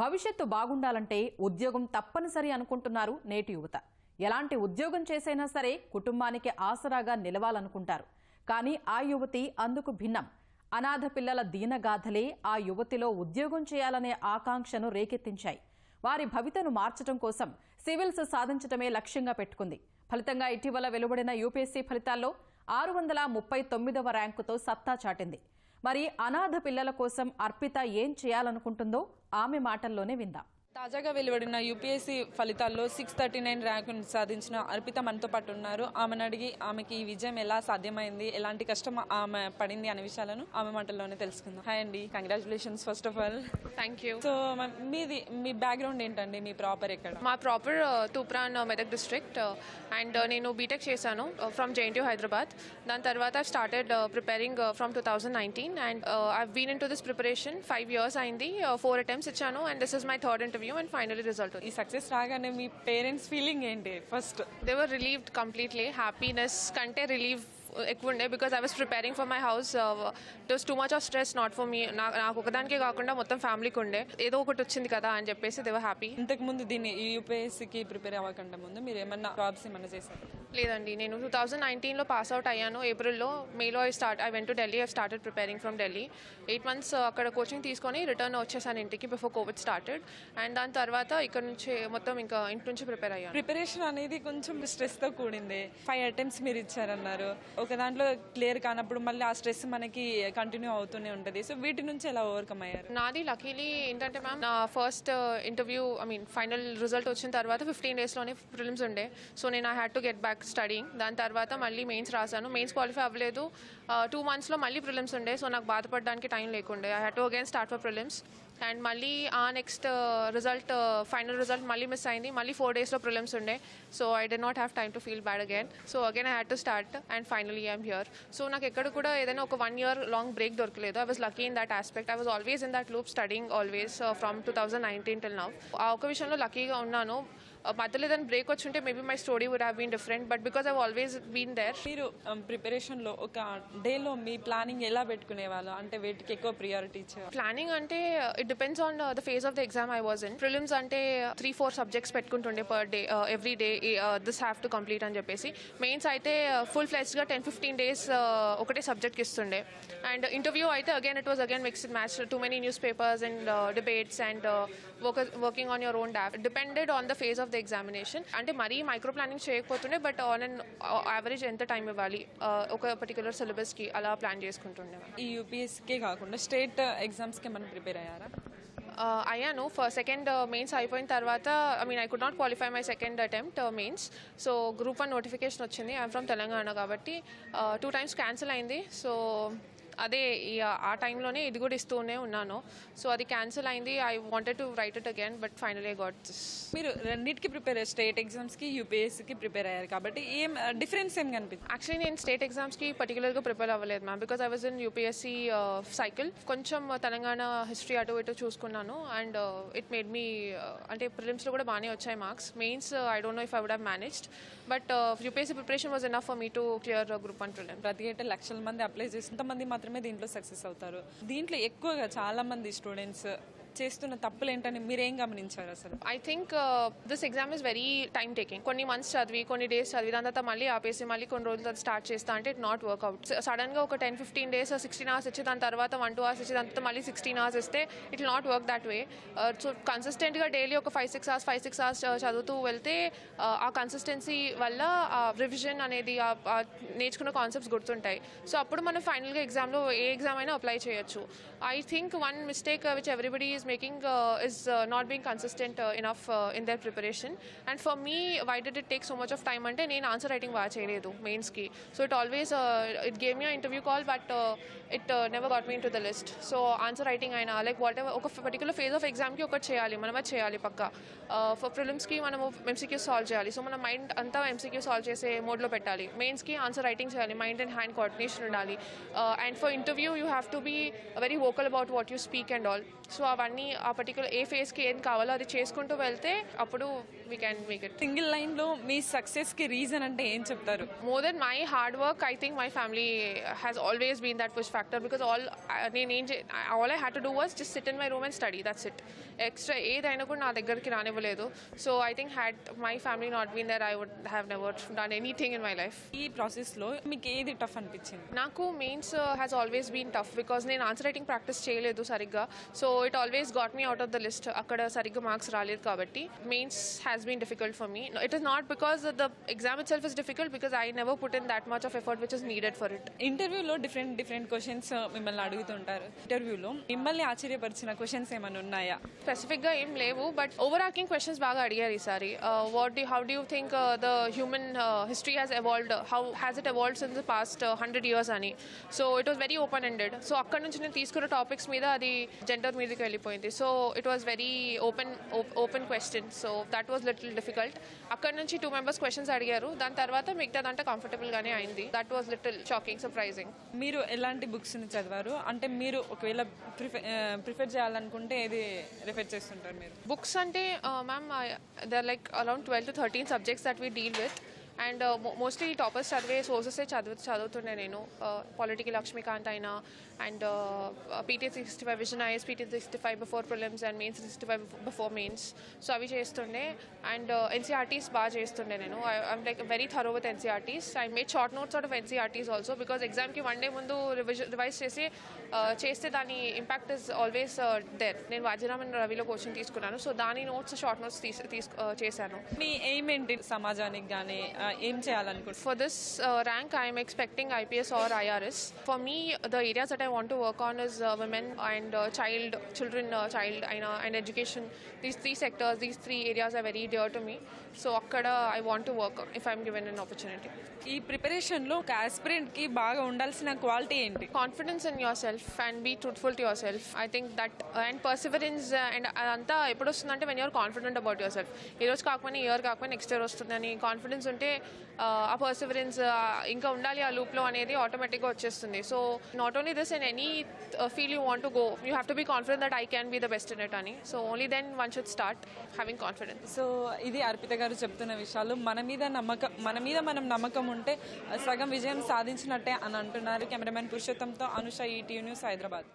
భవిష్యత్తు బాగుండాలంటే ఉద్యోగం తప్పనిసరి అనుకుంటున్నారు నేటి యువత. ఎలాంటి ఉద్యోగం చేసైనా సరే కుటుంబానికి ఆసరాగా నిలవాలనుకుంటారు. కానీ ఆ యువతి అందుకు భిన్నం. అనాథ పిల్లల దీనగాథలే ఆ యువతిలో ఉద్యోగం చేయాలనే ఆకాంక్షను రేకెత్తించాయి. వారి భవితను మార్చడం కోసం సివిల్స్ సాధించడమే లక్ష్యంగా పెట్టుకుంది. ఫలితంగా ఇటీవల వెలువడిన యూపీఎస్సీ ఫలితాల్లో ఆరు వందల ముప్పై తొమ్మిదవ ర్యాంకుతో సత్తా చాటింది. మరి అనాథ పిల్లల కోసం అర్పిత ఏం చేయాలనుకుంటుందో ఆమె మాటల్లోనే విందాం. తాజాగా వెలువడిన యూపీఎస్సీ ఫలితాల్లో సిక్స్ థర్టీ నైన్ ర్యాంకును సాధించిన అర్పిత మనతో పాటు ఉన్నారు. ఆమెను అడిగి ఆమెకి ఈ విజయం ఎలా సాధ్యమైంది? ఎలాంటి కష్టం ఆమె పడింది అనే విషయాలను ఆమె మాటల్లోనే తెలుసుకుందాం. హాయ్ అండి. Congratulations first of all thank you so మీది మీ బ్యాక్గ్రౌండ్ ఏంటండి? మీ ప్రాపర్ ఎక్కడ? మా proper Toopran Medak district and నేను బీటెక్ చేశాను ఫ్రమ్ జేఎన్టీ హైదరాబాద్ దాని తర్వాత started preparing from two thousand nineteen and I been in to this preparation five years అయింది. ఫోర్ అటెంప్ట్స్ ఇచ్చాను and this is my third interview and finally result ఈ success రాగానే మీ parents feeling ఏంటి? First they were relieved completely happiness కంటే relief ఎక్కువ ఉండే because I was preparing for my house it was too much of stress not for me నాకు ఒకదానికే కాకుండా మొత్తం ఫ్యామిలీకి ఉండే. ఏదో ఒకటి వచ్చింది కదా అని చెప్పేసి దే వర్ హ్యాపీ ఇంతకు ముందు దీన్ని యూపీఎస్సీకి ప్రిపేర్ అవ్వకుండా ముందు మీరు ఏమన్నా జాబ్స్ ఏమన్నా చేశారు? లేదండి నేను టూ థౌజండ్ నైన్టీన్లో పాస్ అవుట్ అయ్యాను. ఏప్రిల్లో మేలో I start I went to Delhi I started preparing from Delhi eight months అక్కడ కోచింగ్ తీసుకొని రిటర్న్ వచ్చేసాను ఇంటికి బిఫోర్ కోవిడ్ స్టార్టెడ్ అండ్ దాని తర్వాత ఇక్కడ నుంచి మొత్తం ఇంకా ఇంటి నుంచి ప్రిపేర్ అయ్యాను. ప్రిపరేషన్ అనేది కొంచెం స్ట్రెస్తో కూడింది. ఫైవ్ అటెంప్ట్స్ మీరు ఇచ్చారన్నారు. ఒక దాంట్లో క్లియర్ కానప్పుడు మళ్ళీ ఆ స్ట్రెస్ మనకి కంటిన్యూ అవుతూనే ఉంటుంది. సో వీటి నుంచి ఎలా ఓవర్కమ్ అయ్యారు? నాది లకీలీ ఏంటంటే మ్యామ్ నా first interview I mean final result వచ్చిన తర్వాత ఫిఫ్టీన్ డేస్లోనే ప్రిలిమ్స్ ఉండే. సో నేను I had to get back studying దాని తర్వాత మళ్ళీ మెయిన్స్ రాశాను. మెయిన్స్ క్వాలిఫై అవ్వలేదు. Uh, టూ మంత్స్లో మళ్ళీ ప్రిలిమ్స్ ఉండే. సో నాకు బాధపడడానికి టైం లేకుండే. I had to again start for prelims and మళ్ళీ ఆ నెక్స్ట్ రిజల్ట్ ఫైనల్ రిజల్ట్ మళ్ళీ మిస్ అయింది. మళ్ళీ ఫోర్ డేస్లో ప్రిలిమ్స్ ఉండే. So I did not have time to feel bad again so again I had to start and finally I'm here so నాకు ఎక్కడ కూడా ఏదైనా ఒక వన్ ఇయర్ లాంగ్ బ్రేక్ దొరకలేదు. I was lucky in that aspect I was always in that loop studying always from two thousand nineteen till now ఆ ఒక విషయంలో లక్కీగా ఉన్నాను. మధ్యలో ఏదైనా బ్రేక్ వచ్చి ఉంటే maybe my story would have been different but because I always been there మీరు ప్రిపరేషన్లో ఒక డేలో మీ ప్లానింగ్ ఎలా పెట్టుకునేవాళ్ళు? అంటే వేటికి ఎక్కువ ప్రియారిటీ ఇచ్చేవాళ్ళు? ప్లానింగ్ అంటే it depends on the phase of the exam I was in prelims అంటే three four subjects పెట్టుకుంటుండే per day every day this have to complete అని చెప్పేసి. మెయిన్స్ అయితే ఫుల్ ఫ్లెజ్గా టెన్ ఫిఫ్టీన్ డేస్ ఒకటే సబ్జెక్ట్కి ఇస్తుండే. అండ్ ఇంటర్వ్యూ అయితే again it was again mixed match too many news papers and debates and working on your own డాప్ depended on the phase of the examination అంటే మరీ micro planning చేయకపోతుండే but on and average ఎంత time ఇవ్వాలి? Uh, ఒక particular సిలబస్కి అలా plan చేసుకుంటుండే ఈ యూపీఎస్కే కాకుండా స్టేట్ ఎగ్జామ్స్కి మనం ప్రిపేర్ అయ్యారా? అయ్యాను ఫస్ట్ సెకండ్ మెయిన్స్ అయిపోయిన తర్వాత I mean I could not qualify my second attempt mains so group one notification వచ్చింది. ఐఎమ్ ఫ్రమ్ తెలంగాణ కాబట్టి టూ టైమ్స్ క్యాన్సిల్ అయింది. సో అదే ఆ టైంలోనే ఇది కూడా ఇస్తూనే ఉన్నాను. సో అది క్యాన్సిల్ అయింది. I wanted to write it again but finally got this మీరు రెండింటికి ప్రిపేర్ అయ్యారు. స్టేట్ ఎగ్జామ్స్కి యూపీఎస్సీకి ప్రిపేర్ అయ్యారు కాబట్టి ఏం డిఫరెన్స్ ఏం కనిపిస్తుంది? యాక్చువల్లీ నేను స్టేట్ ఎగ్జామ్స్కి పర్టికులర్గా ప్రిపేర్ అవ్వలేదు ma'am because I was in UPSC cycle కొంచెం తెలంగాణ హిస్టరీ అటు ఇటు చూసుకున్నాను అండ్ ఇట్ మేడ్ మీ అంటే ప్రిలిమ్స్లో కూడా బాగానే వచ్చాయి marks mains I don't know if I would have managed but UPSC preparation was enough for me to clear group prelim ప్రతి ఏటా లక్షల మంది అప్లై చేసి కొంతమంది మాత్రమే దీంట్లో సక్సెస్ అవుతారు. దీంట్లో ఎక్కువగా చాలా మంది స్టూడెంట్స్ చేస్తున్న తప్పులు ఏంటని మీరేం గమనించారు అసలు? I think this exam is very time taking కొన్ని మంత్స్ చదివి కొన్ని డేస్ చదివి దాని తర్వాత మళ్ళీ ఆపేసి మళ్ళీ కొన్ని రోజులు తర్వాత స్టార్ట్ చేస్తా అంటే ఇట్ నాట్ వర్క్అవుట్ సడన్గా ఒక ten fifteen days sixteen hours ఇచ్చి దాని తర్వాత వన్ టూ అవర్స్ ఇచ్చి దాని తర్వాత మళ్ళీ సిక్స్టీన్ అవర్స్ ఇస్తే it not work that way so కన్సిస్టెంట్గా డైలీ ఒక five six hours five six hours చదువుతూ వెళ్తే uh, ఆ కన్సిస్టెన్సీ వల్ల రివిజన్ అనేది నేర్చుకున్న కాన్సెప్ట్స్ గుర్తుంటాయి. సో అప్పుడు మనం ఫైనల్గా ఎగ్జామ్లో ఏ ఎగ్జామ్ అయినా అప్లై చేయొచ్చు. I think one mistake which everybody is making is uh, not being consistent uh, enough uh, in their preparation. And for me, why did it take so much of time? అంటే నేను answer writing బాగా చేయలేదు మెయిన్స్కి so it always it game you interview call but it never got me in to the list so answer writing అయినా like whatever ఒక particular phase of ఎగ్జామ్కి ఒకటి చేయాలి మనం అది చేయాలి పక్క ఫర్ ప్రిలిమ్స్కి మనము ఎంసీక్యూ సాల్వ్ చేయాలి సో మన మైండ్ అంతా ఎంసీక్యూ సాల్వ్ చేసే మోడ్లో పెట్టాలి మెయిన్స్కి ఆన్సర్ రైటింగ్ చేయాలి మైండ్ అండ్ హ్యాండ్ కోఆర్డినేషన్ ఉండాలి and for interview you have to be very vocal about what you speak and all so అవన్నీ ఆ పర్టికులర్ ఏ ఫేస్కి ఏం కావాలో అది చేసుకుంటూ వెళ్తే అప్పుడు we can make it single లైన్లో మీ సక్సెస్కి రీజన్ అంటే ఏం చెప్తారు? Than my hard work i think my family has always been that push factor because all I- నేను ఏం all i had to do was just sit in my room and study that's it. Extra ఏదైనా కూడా నా దగ్గరికి రానివ్వలేదు. So I think had my family not been there I would have never done anything in my life ఈ ప్రాసెస్లో మీకు ఏది tough అనిపించింది? నాకు mains has always been tough because నేను ఆన్సర్ రైటింగ్ ప్రాక్టీస్ చేయలేదు సరిగ్గా. So it always got me out of the list అక్కడ సరిగ్గా మార్క్స్ రాలేదు కాబట్టి. Mains has been difficult for me it is not because the exam itself is difficult because I never put in that much of effort which is needed for it ఇంటర్వ్యూలో different different questions మిమ్మల్ని అడుగుతుంటారు. ఇంటర్వ్యూలో మిమ్మల్ని ఆశ్చర్యపరిచిన questions ఏమైనా ఉన్నాయా? స్పెసిఫిక్గా ఏం లేవు బట్ ఓవర్ ఆర్కింగ్ క్వశ్చన్స్ బాగా అడిగారు ఈసారి. What do how do think the human history has evolved how has it evolved in the past hundred years అని. So it was very open ended so అక్కడ నుంచి నేను తీసుకున్న టాపిక్స్ మీద అది జెండర్ మీదకి వెళ్ళిపోయింది. So it was very open open question so that was little difficult అక్కడ నుంచి టూ మెంబర్స్ క్వశ్చన్స్ అడిగారు. దాని తర్వాత మిగతాదంతా కంఫర్టబుల్గానే అయింది. That was little shocking surprising మీరు ఎలాంటి బుక్స్ని చదివారు? అంటే మీరు ఒకవేళ ప్రిఫర్ ప్రిఫర్ చేయాలనుకుంటే ఏది రిఫర్ చేస్తుంటారు మీరు? బుక్స్ అంటే ma'am there like around twelve to thirteen subjects that we deal with and mostly toppers చదివే సోర్సెసే చదువు చదువుతుండే నేను. పాలిటికల్ లక్ష్మీకాంత్ అయినా and PT sixty five Vision IAS PT sixty five before prelims and mains sixty five before mains so అవి చేస్తుండే. And NCERTs బాగా చేస్తుండే నేను. I'm like very thorough with NCERTs I made short notes out of NCERTs also because ఎగ్జామ్కి one day ముందు రివిజ revise చేసి చేస్తే దాని ఇంపాక్ట్ ఇస్ ఆల్వేస్ దేర్ నేను వాజిరామన్ రవిలో కోచింగ్ తీసుకున్నాను. సో దాని నోట్స్ షార్ట్ నోట్స్ తీసు చేశాను. మీ ఎయిమ్ ఏంటి? సమాజానికి కానీ ఏం చేయాలనుకుంటు for this rank I'm expecting IPS or IRS for me the areas that I want to work on is women and child children child అయినా and education these three sectors these three areas are very dear to me so అక్కడ I want to work if I'm given an opportunity ఈ ప్రిపరేషన్లో ఒక ఆస్పిరెంట్కి బాగా ఉండాల్సిన quality ఏంటి? Confidence in yourself and be truthful to yourself I think that and perseverance and అదంతా ఎప్పుడు వస్తుందంటే when your confident about yourself ఈ రోజు కాకపోయినా ఇయర్ కాకపోయినా నెక్స్ట్ ఇయర్ వస్తుందని కాన్ఫిడెన్స్ ఉంటే ఆ పర్సివరెన్స్ ఇంకా ఉండాలి ఆ లూప్లో అనేది ఆటోమేటిక్గా వచ్చేస్తుంది. So not only this in any feel you want to go you have to be confident that I can be the best in it అని so only then one should start having confidence so ఇది అర్పిత గారు చెప్తున్న విషయాలు. మన మీద నమ్మకం మన మీద మనం నమ్మకం ఉంటే సగం విజయం సాధించినట్టే అని అంటున్నారు కెమెరామెన్ పురుషోత్తంతో అనుష ఈటీవీ న్యూస్ హైదరాబాద్.